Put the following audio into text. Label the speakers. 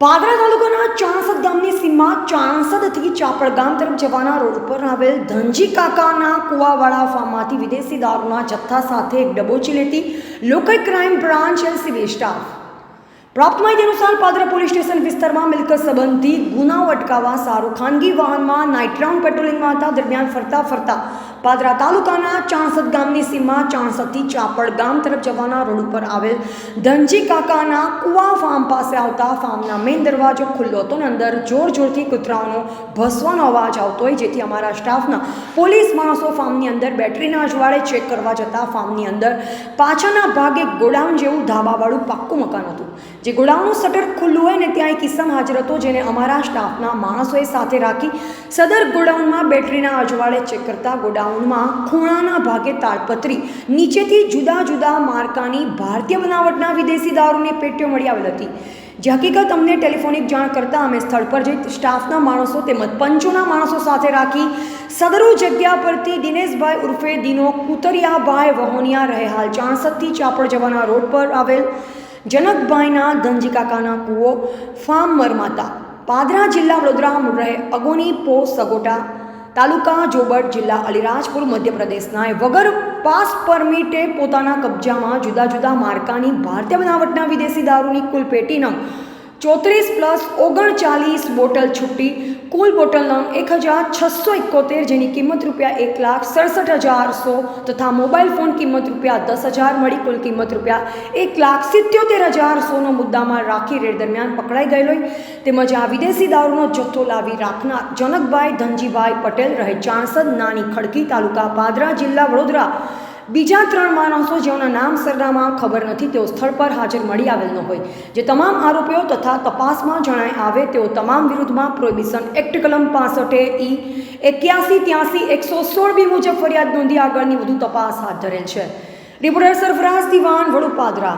Speaker 1: પાદરા તાલુકાના ચાણસદ ગામની સીમમાં ચાણસદથી ચાપડ ગામ તરફ જવાના રોડ ઉપર આવેલ ધનજી કાકાના કુવાવાળા ફાર્મમાંથી વિદેશી દારૂના જથ્થા સાથે એક ડબોચી લેતી local crime branch LCB staff પ્રાપ્ત માહિતી અનુસાર પાદરા પોલીસ સ્ટેશન વિસ્તારમાં મિલકત સંબંધી ગુનાઓ અટકાવવા સારું ખાનગી વાહનમાં નાઇટ રાઉન્ડ પેટ્રોલિંગમાં હતા. દરમિયાન ફરતા ફરતા પાદરા તાલુકાના ચાણસદ ગામની સીમા ચાણસદથી ચાપડ ગામ તરફ જવાના રોડ ઉપર આવેલ ધનજી કાકાના કુવા ફાર્મ પાસે આવતા ફાર્મના મેઇન દરવાજો ખુલ્લો હતો અને અંદર જોર જોરથી કૂતરાઓનો ભસવાનો અવાજ આવતો હોય જેથી અમારા સ્ટાફના પોલીસ માણસો ફાર્મની અંદર બેટરીના અજવાળે ચેક કરવા જતાં ફાર્મની અંદર પાછળના ભાગે ગોડાઉન જેવું ધાબાવાળું પાક્કું મકાન હતું. જે ગોડાઉનનું શટર ખુલ્લું હોય ને ત્યાં એક કિસ્સમ હાજર હતો, જેને અમારા સ્ટાફના માણસોએ સાથે રાખી સદર ગોડાઉનમાં બેટરીના અજવાળે ચેક કરતા ગોડાઉનમાં ખૂણાના ભાગે તાડપત્રી નીચેથી જુદા જુદા માર્કાની ભારતીય બનાવટના વિદેશી દારૂની પેટીઓ મળી આવેલ હતી. જે હકીકત અમને ટેલિફોનિક જાણ કરતાં અમે સ્થળ પર જઈ સ્ટાફના માણસો તેમજ પંચોના માણસો સાથે રાખી સદરુ જગ્યા પરથી દિનેશભાઈ ઉર્ફે દિનો કુતરિયાભાઈ વહોનિયા રહે હાલ ચાણસદથી ચાપડ જવાના રોડ પર આવેલ જનકભાઈના ધનજીકાકાના કૂવો ફાર્મ મરમાતા પાદરા જિલ્લા વડોદરા રહે અગોની પો સગોટા તાલુકા જોબટ જિલ્લા અલીરાજપુર મધ્યપ્રદેશના વગર પાસ પરમિટે પોતાના કબજામાં જુદા જુદા માર્કાની ભારતીય બનાવટના વિદેશી દારૂની કુલ પેટી નંગ ચોત્રીસ પ્લસ ઓગણચાલીસ બોટલ છૂટી. કુલ બોટલ નંગ એક હજાર છસો એકોતેર, જેની કિંમત રૂપિયા એક લાખ સડસઠ હજાર સો તથા મોબાઈલ ફોન કિંમત રૂપિયા દસ હજાર મળી કુલ કિંમત રૂપિયા એક લાખ સિત્યોતેર હજાર સોનો મુદ્દામાં રાખી રેડ દરમિયાન પકડાઈ ગયેલો તેમજ આ વિદેશી દારૂનો જથ્થો લાવી રાખનાર જનકભાઈ ધનજીભાઈ પટેલ રહે ચાણસદ નાની ખડકી તાલુકા પાદરા જિલ્લા વડોદરા. બીજા ત્રણ માણસો જેઓના નામ સરનામા ખબર નથી, તેઓ સ્થળ પર હાજર મળી આવેલ ન હોય. જે તમામ આરોપીઓ તથા તપાસમાં જણાય આવે, તેઓ તમામ વિરુદ્ધમાં પ્રોહિબિશન એક્ટ કલમ પાસઠે ઈ એક્યાસી ત્યાસી એકસો સોળ બી મુજબ ફરિયાદ નોંધી આગળની વધુ તપાસ હાથ ધરેલ છે. રિપોર્ટર સરફરાઝ દિવાન, વડોપાદરા.